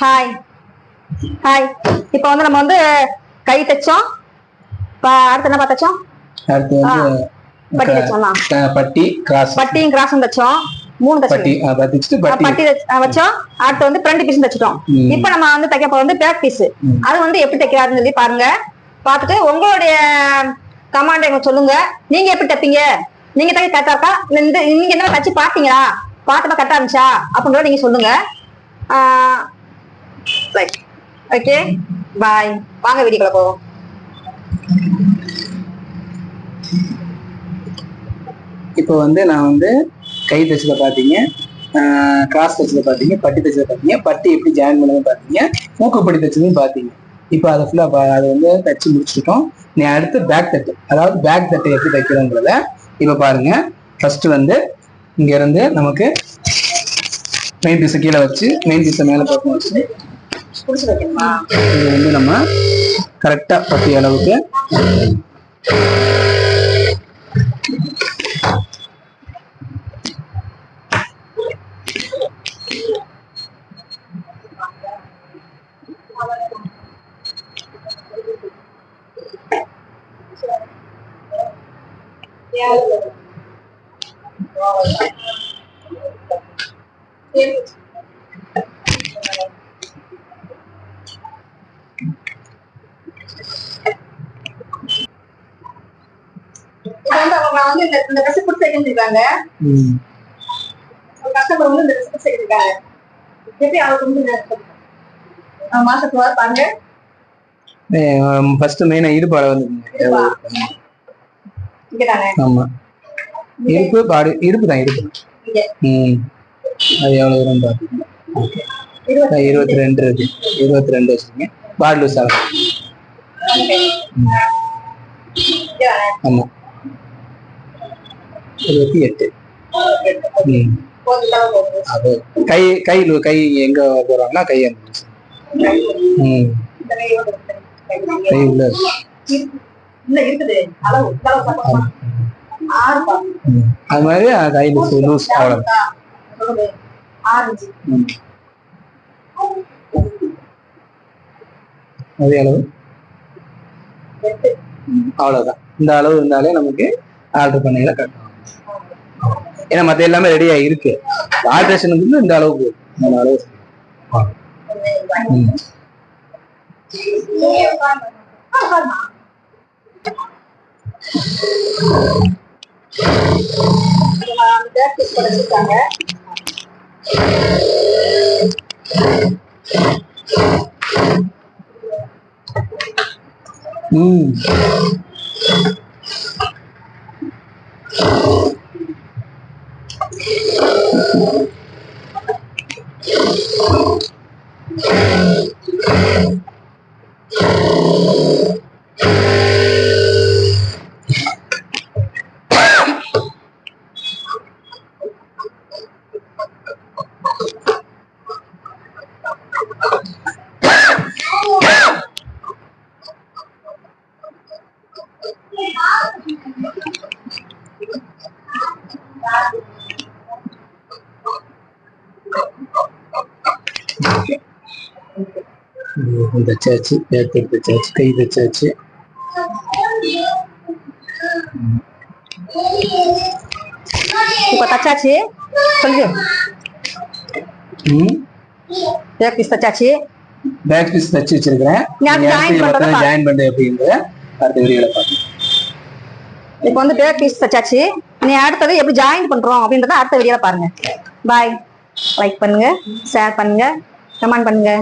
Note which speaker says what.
Speaker 1: Hi hi இப்போ வந்து நம்ம வந்து கை தைச்சோம். அடுத்து என்ன
Speaker 2: அடுத்து வந்து
Speaker 1: பட்டி
Speaker 2: கிராஸ்.
Speaker 1: பட்டியும் கிராஸும் தைச்சோம். மூணு
Speaker 2: பட்டி
Speaker 1: தைச்சோம்
Speaker 2: பட்டி.
Speaker 1: வச்சோம். அடுத்து வந்து ஃப்ரண்ட் பீஸ் தைச்சிட்டோம். இப்போ நம்ம வந்து தைக்க போறது வந்து பேக் பீஸ். அது வந்து எப்படி தைக்கிறாருன்னு சொல்லி பாருங்க. பார்த்துட்டு உங்களுடைய கமாண்ட் எங்களுக்கு சொல்லுங்க. நீங்க எப்படி தைப்பீங்க? நீங்க தைக்க கரெக்டா இருக்கா? இந்த நீங்க என்ன தச்சு பாத்தீங்களா பார்த்தப்ப கரெக்டா இருந்துச்சா? அப்படின்றத நீங்க சொல்லுங்க. ஓகே பாய் வாங்க வீடியோக்குள்ள போவோம்.
Speaker 2: இப்போ வந்து நான் வந்து கை தைச்சதை பார்த்தீங்க கிராஸ் தைச்சதை பார்த்தீங்க பட்டி தைச்சதை பார்த்தீங்க பட்டி எப்படி ஜாயின் பண்ணதும் பார்த்தீங்க மூக்குப்படி தைச்சதையும் பார்த்தீங்க. இப்போ அதை ஃபுல்லாக அதை வந்து தச்சு முடிச்சுட்டோம். நீ அடுத்து பேக் தட்டு. அதாவது பேக் தட்டை எப்படி தைக்கிறோங்கிறத இப்போ பாருங்க. ஃபர்ஸ்ட் வந்து இங்க இருந்து நமக்கு மெயின் பீஸை கீழே வச்சு மெயின் பீஸை மேலே பக்கம் வச்சு
Speaker 1: புடிச்சு வைக்கணுமா
Speaker 2: இது வந்து நம்ம கரெக்டா பத்தி அளவுக்கு
Speaker 1: இப்போ வந்து அவங்க வந்து இந்த இந்த ட்ரெஸ்
Speaker 2: ம்,
Speaker 1: ஒரு கஸ்டமர் வந்து இந்த ட்ரெஸ் புடிச்சு வைக்கிருக்காங்க எப்படி அவருக்கு வந்து மாசத்துக்கு வர பாருங்க.
Speaker 2: ஃபர்ஸ்ட் மெயினா வந்து
Speaker 1: தானே
Speaker 2: ஆமா. இடுப்பு பாடி இடுப்பு தான் ம். அது எவ்வளவு வரும் பாத்துக்கோங்க
Speaker 1: இருபத்தி
Speaker 2: ரெண்டு. இருக்கு. இருபத்தி ரெண்டு வச்சுக்கோங்க. பாடி லூஸ் ஆகும்
Speaker 1: இங்க தானே
Speaker 2: ஆமா. இருபத்தி எட்டு. ம். அது கை கை கை எங்க போறாங்கன்னா கை அங்க ம்.
Speaker 1: கை
Speaker 2: உள்ள. அது மாதிரி அஹ், கை லூஸ் அவ்வளவு அதே அளவு. அவ்வளவுதான். இந்த அளவு இருந்தாலே நமக்கு ஆர்டர் பண்ணையில கட்டணும் ஏன்னா மத்த எல்லாமே ரெடியா இருக்கு. ஆல்ட்ரேஷனுக்கு வந்து இந்த அளவுக்கு போதும் அளவு. ம். தச்சாச்சு பேக் தச்சாச்சு கை தச்சாச்சு
Speaker 1: இப்ப தச்சாச்சு? சொல்லு பேக் பீஸ் தச்சாச்சு?
Speaker 2: பேக் பீஸ் தச்சு வச்சிருக்கிறேன். ஜாயின் பண்றது அப்படின்றத அடுத்த வீடியோல பார்க்கலாம்.
Speaker 1: இப்போ வந்து பேர் பீஸ் தச்சாச்சு நீ அடுத்தது எப்படி ஜாயின் பண்றோம் அப்படின்றத அடுத்த வீடியோல பாருங்க. பாய் லைக் பண்ணுங்க ஷேர் பண்ணுங்க கமெண்ட் பண்ணுங்க.